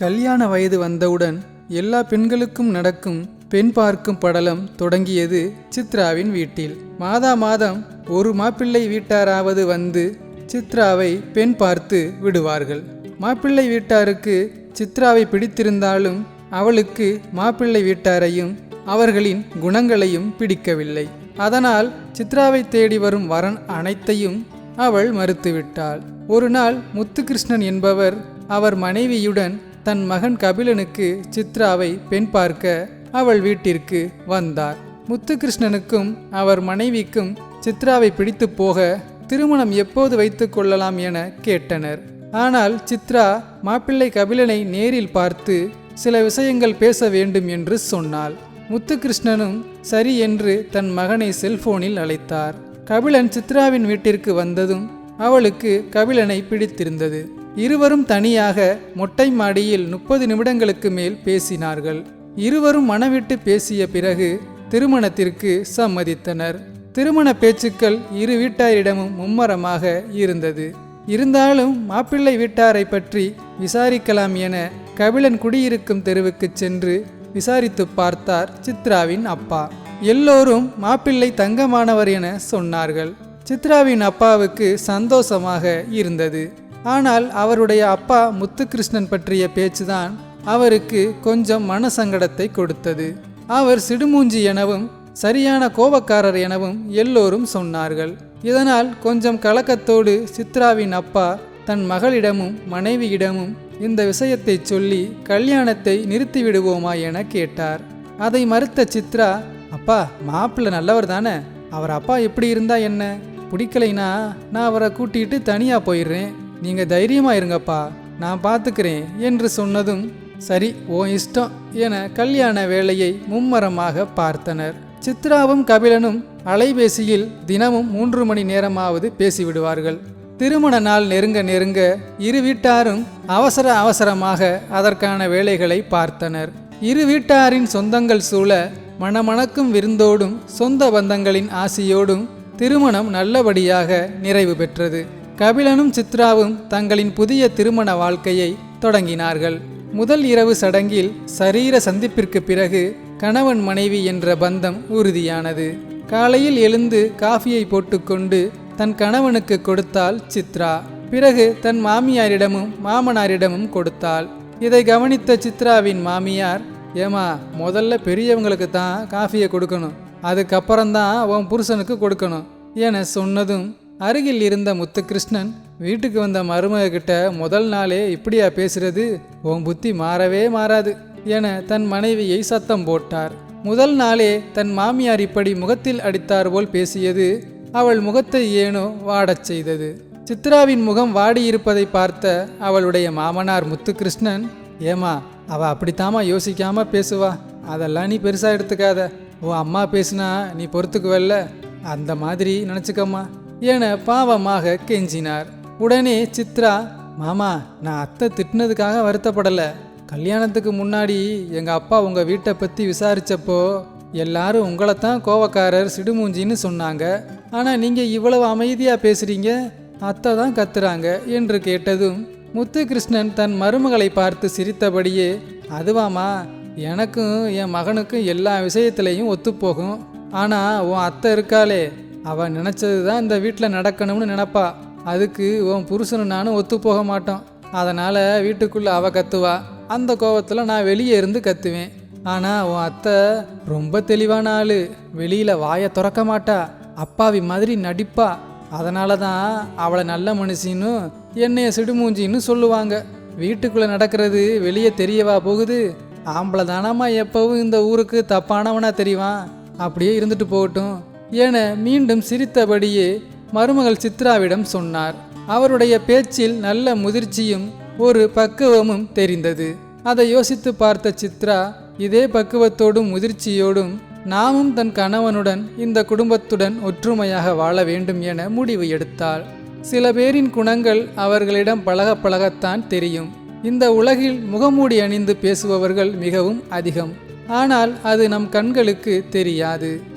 கல்யாண வயது வந்தவுடன் எல்லா பெண்களுக்கும் நடக்கும் பெண் பார்க்கும் படலம் தொடங்கியது சித்ராவின் வீட்டில். மாதா மாதம் ஒரு மாப்பிள்ளை வீட்டாராவது வந்து சித்ராவை பெண் பார்த்து விடுவார்கள். மாப்பிள்ளை வீட்டாருக்கு சித்ராவை பிடித்திருந்தாலும் அவளுக்கு மாப்பிள்ளை வீட்டாரையும் அவர்களின் குணங்களையும் பிடிக்கவில்லை. அதனால் சித்ராவை தேடி வரும் வரன் அனைத்தையும் அவள் மறுத்துவிட்டாள். ஒரு நாள் முத்துகிருஷ்ணன் என்பவர் அவர் மனைவியுடன் தன் மகன் கபிலனுக்கு சித்ராவை பெண் பார்க்க அவள் வீட்டிற்கு வந்தார். முத்துகிருஷ்ணனுக்கும் அவர் மனைவிக்கும் சித்ராவை பிடித்து போக திருமணம் எப்போது வைத்துக் கொள்ளலாம் என கேட்டனர். ஆனால் சித்ரா மாப்பிள்ளை கபிலனை நேரில் பார்த்து சில விஷயங்கள் பேச வேண்டும் என்று சொன்னாள். முத்துகிருஷ்ணனும் சரி என்று தன் மகனை செல்போனில் அழைத்தார். கபிலன் சித்ராவின் வீட்டிற்கு வந்ததும் அவளுக்கு கபிலனை பிடித்திருந்தது. இருவரும் தனியாக மொட்டை மாடியில் முப்பது நிமிடங்களுக்கு மேல் பேசினார்கள். இருவரும் மனவிட்டு பேசிய பிறகு திருமணத்திற்கு சம்மதித்தனர். திருமண பேச்சுக்கள் இரு வீட்டாரிடமும் மும்மரமாக இருந்தது. இருந்தாலும் மாப்பிள்ளை வீட்டாரை பற்றி விசாரிக்கலாம் என கபிலன் குடியிருக்கும் தெருவுக்குச் சென்று விசாரித்து பார்த்தார் சித்ராவின் அப்பா. எல்லோரும் மாப்பிள்ளை தங்கமானவர் என சொன்னார்கள். சித்ராவின் அப்பாவுக்கு சந்தோஷமாக இருந்தது. ஆனால் அவருடைய அப்பா முத்துகிருஷ்ணன் பற்றிய பேச்சுதான் அவருக்கு கொஞ்சம் மனசங்கடத்தை கொடுத்தது. அவர் சிடுமூஞ்சி எனவும் சரியான கோபக்காரர் எனவும் எல்லோரும் சொன்னார்கள். இதனால் கொஞ்சம் கலக்கத்தோடு சித்ராவின் அப்பா தன் மகளிடமும் மனைவியிடமும் இந்த விஷயத்தை சொல்லி கல்யாணத்தை நிறுத்திவிடுவோமா என கேட்டார். அதை மறுத்த சித்ரா அப்பா மாப்பிள்ள நல்லவர் தானே? அவர் அப்பா எப்படி இருந்தா என்ன? பிடிக்கலைனா நான் அவரை கூட்டிகிட்டு தனியாக போயிடுறேன். நீங்கள் தைரியமாக இருங்கப்பா நான் பார்த்துக்கிறேன் என்று சொன்னதும் சரி ஓ இஷ்டம் என கல்யாண வேலையை மும்மரமாக பார்த்தனர். சித்ராவும் கபிலனும் அலைபேசியில் தினமும் மூன்று மணி நேரமாவது பேசிவிடுவார்கள். திருமண நாள் நெருங்க நெருங்க இரு வீட்டாரும் அவசர அவசரமாக அதற்கான வேலைகளை பார்த்தனர். இரு வீட்டாரின் சொந்தங்கள் சூழ மணமணக்கும் விருந்தோடும் சொந்த பந்தங்களின் ஆசியோடும் திருமணம் நல்லபடியாக நிறைவு பெற்றது. கபிலனும் சித்ராவும் தங்களின் புதிய திருமண வாழ்க்கையை தொடங்கினார்கள். முதல் இரவு சடங்கில் சரீர சந்திப்பிற்கு பிறகு கணவன் மனைவி என்ற பந்தம் உறுதியானது. காலையில் எழுந்து காஃபியை போட்டுக்கொண்டு தன் கணவனுக்கு கொடுத்தாள் சித்ரா. பிறகு தன் மாமியாரிடமும் மாமனாரிடமும் கொடுத்தாள். இதை கவனித்த சித்ராவின் மாமியார் ஏமா முதல்ல பெரியவங்களுக்கு தான் காஃபியை கொடுக்கணும். அதுக்கப்புறம்தான் உன் புருஷனுக்கு கொடுக்கணும் என சொன்னதும் அருகில் இருந்த முத்துகிருஷ்ணன் வீட்டுக்கு வந்த மருமகிட்ட முதல் நாளே இப்படியா பேசுறது? உன் புத்தி மாறவே மாறாது என தன் மனைவியை சத்தம் போட்டார். முதல் நாளே தன் மாமியார் இப்படி முகத்தில் அடித்தார் போல் பேசியது அவள் முகத்தை ஏனோ வாடச் செய்தது. சித்ராவின் முகம் வாடியிருப்பதை பார்த்த அவளுடைய மாமனார் முத்துகிருஷ்ணன் ஏமா அவ அப்படித்தாமா யோசிக்காம பேசுவா? அதெல்லாம் நீ பெருசா எடுத்துக்காத. உன் அம்மா பேசுனா நீ பொறுத்துக்குவல்ல. அந்த மாதிரி நினச்சிக்கம்மா. என பாவமாக கெஞ்சினார். உடனே சித்ரா மாமா நான் அத்தை திட்டினதுக்காக வருத்தப்படலை. கல்யாணத்துக்கு முன்னாடி எங்கள் அப்பா உங்கள் வீட்டை பற்றி விசாரித்தப்போ எல்லாரும் உங்களைத்தான் கோவக்காரர் சிடுமூஞ்சின்னு சொன்னாங்க. ஆனால் நீங்கள் இவ்வளவு அமைதியாக பேசுகிறீங்க அத்தை தான் கத்துறாங்க என்று கேட்டதும் முத்துகிருஷ்ணன் தன் மருமகளை பார்த்து சிரித்தபடியே அதுவாமா எனக்கும் என் மகனுக்கும் எல்லா விஷயத்துலேயும் ஒத்துப்போகும். ஆனால் உன் அத்தை இருக்காளே அவள் நினச்சது தான் இந்த வீட்டில் நடக்கணும்னு நினப்பா. அதுக்கு உன் புருஷனும் நானும் ஒத்து போக மாட்டோம். அதனால் வீட்டுக்குள்ளே அவள் கத்துவா. அந்த கோபத்தில் நான் வெளியே இருந்து கத்துவேன். ஆனால் உன் அத்தை ரொம்ப தெளிவான ஆள். வெளியில் வாயை திறக்க மாட்டா. அப்பாவி மாதிரி நடிப்பா. அதனால தான் அவளை நல்ல மனுஷின்னு என்னைய சிடுமூஞ்சின்னு சொல்லுவாங்க. வீட்டுக்குள்ளே நடக்கிறது வெளியே தெரியவா போகுது? ஆம்பளை தானாமா எப்பவும் இந்த ஊருக்கு தப்பானவனா தெரியவான் அப்படியே இருந்துட்டு போகட்டும். என மீண்டும் சிரித்தபடியே மருமகள் சித்ராவிடம் சொன்னார். அவருடைய பேச்சில் நல்ல முதிர்ச்சியும் ஒரு பக்குவமும் தெரிந்தது. அதை யோசித்து பார்த்த சித்ரா இதே பக்குவத்தோடும் முதிர்ச்சியோடும் நாமும் தன் கணவனுடன் இந்த குடும்பத்துடன் ஒற்றுமையாக வாழ வேண்டும் என முடிவு எடுத்தாள். சில பேரின் குணங்கள் அவர்களிடம் பழக பழகத்தான் தெரியும். இந்த உலகில் முகமூடி அணிந்து பேசுபவர்கள் மிகவும் அதிகம். ஆனால் அது நம் கண்களுக்கு தெரியாது.